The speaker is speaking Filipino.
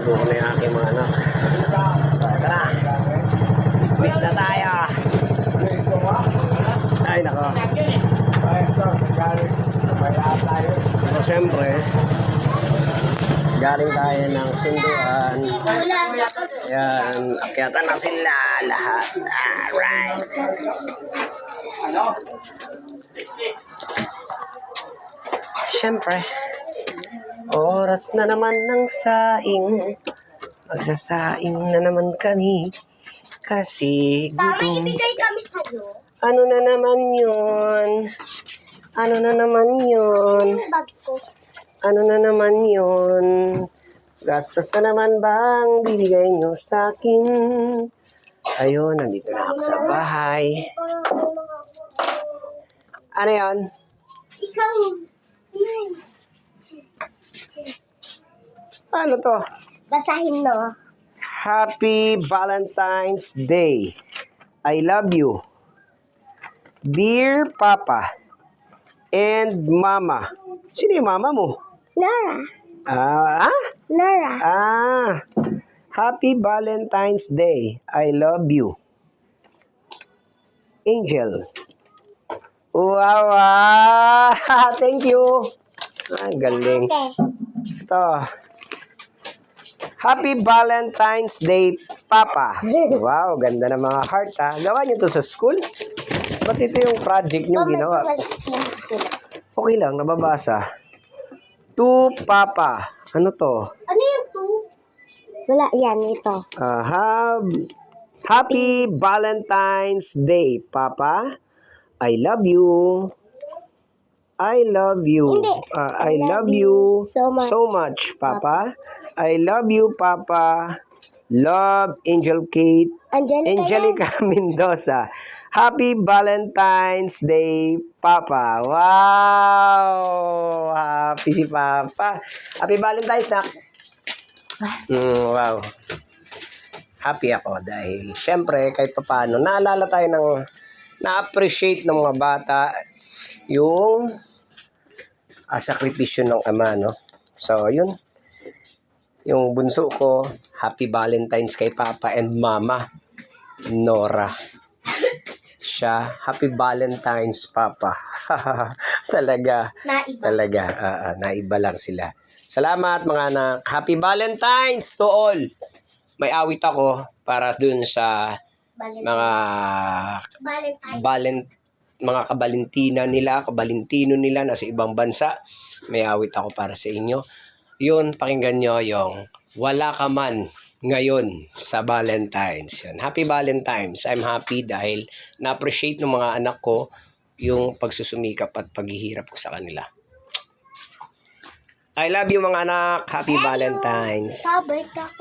Buko na yung aking mga anak. So, ito na. Wait na tayo. Ay, nako. So, syempre, galing tayo ng sunduan. Yan, akyatan na sila lahat. Alright. Syempre, oras na naman ng saing. Magsasaing na naman kami. Kasi gutom. ibigay kami sa'yo. Ano na naman yun? Ano na naman yun? Yung bag ko. Ano na naman yun? Gastos na naman bang bibigay nyo sa akin? Ayun, nandito na ako sa bahay. Ano yan? Ano to? Basahin no. Happy Valentine's Day. I love you. Dear Papa and Mama. Sino yung mama mo? Nora. Ah, ah? Nora. Ah, Happy Valentine's Day. I love you. Angel. Wow, wow. Thank you. Ay, galing. Okay. Ito. Happy Valentine's Day, Papa. Wow, ganda ng mga heart ha. Gawa niyo to sa school? Ba't ito yung project niyo ginawa? Okay lang, nababasa. To Papa. Ano to? Ano yung two? Wala, yan, ito. Uh, hab- Happy Valentine's Day, Papa. I love you. I love you. Hindi. Uh, I, love, you so much. so much, Papa. I love you, Papa. Love, Angel Kate. Angelica. Angelica Mendoza. Happy Valentine's Day, Papa. Wow! Happy si Papa. Happy Valentine's, nak. Mm, wow. Happy ako dahil siyempre kahit papaano naalala tayo ng na-appreciate ng mga bata yung ah, sakripisyo ng ama, no? So, yun. Yung bunso ko, Happy Valentine's kay Papa and Mama. Nora. Siya, Happy Valentine's, Papa. Talaga. Naiba. Talaga. ah, ah, naiba lang sila. Salamat mga anak. Happy Valentine's to all. May awit ako para dun sa Valentine. mga Valentine. balent mga kabalintina nila, kabalintino nila nasa ibang bansa. May awit ako para sa inyo. Yun, pakinggan nyo yung Wala ka man ngayon sa Valentine's. Yun. Happy Valentine's. I'm happy dahil na-appreciate ng mga anak ko yung pagsusumikap at paghihirap ko sa kanila. I love you mga anak. Happy Valentine's. Sabay ka.